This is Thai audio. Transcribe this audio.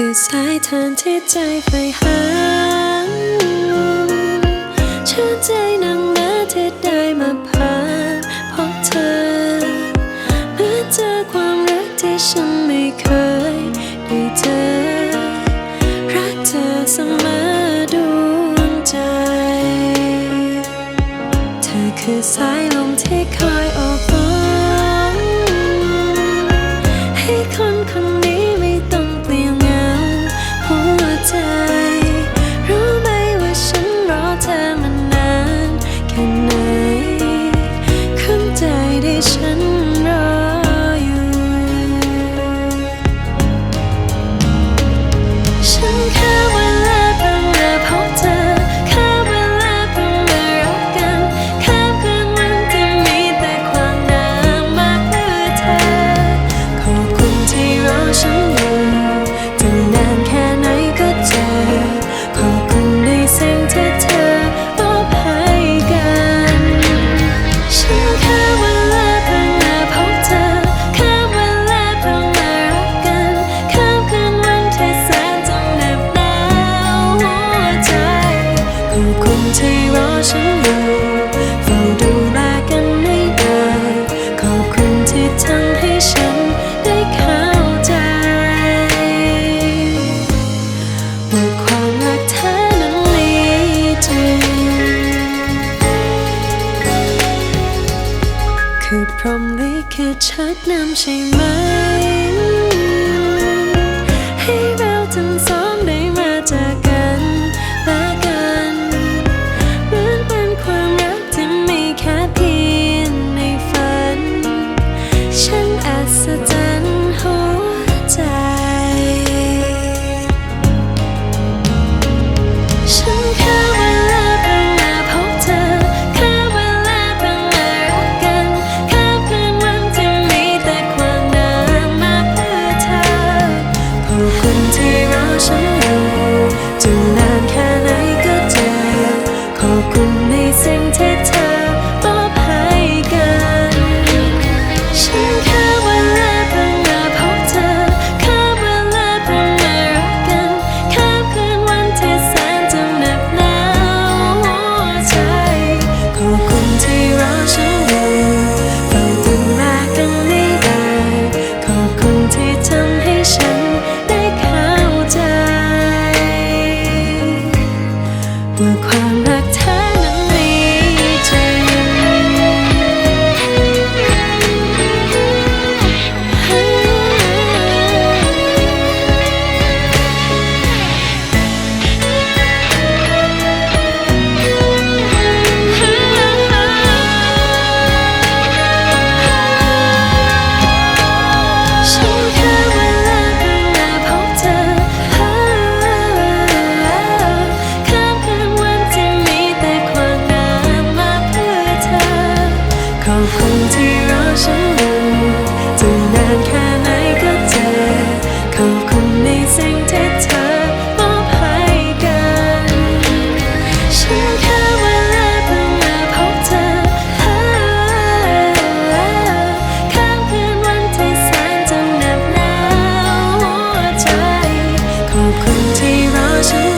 คือสายทานที่ใจไปหาชื่นใจนั่งนะที่ได้มาพาพบเธอเมื่อเจอความรักที่ฉันไม่เคยได้เจอ รักเธอเสมอดวงใจ เธอคือสายลมที่คอยอบ ฉั คือชัดน้ำใช่ไหม 我的快乐。closer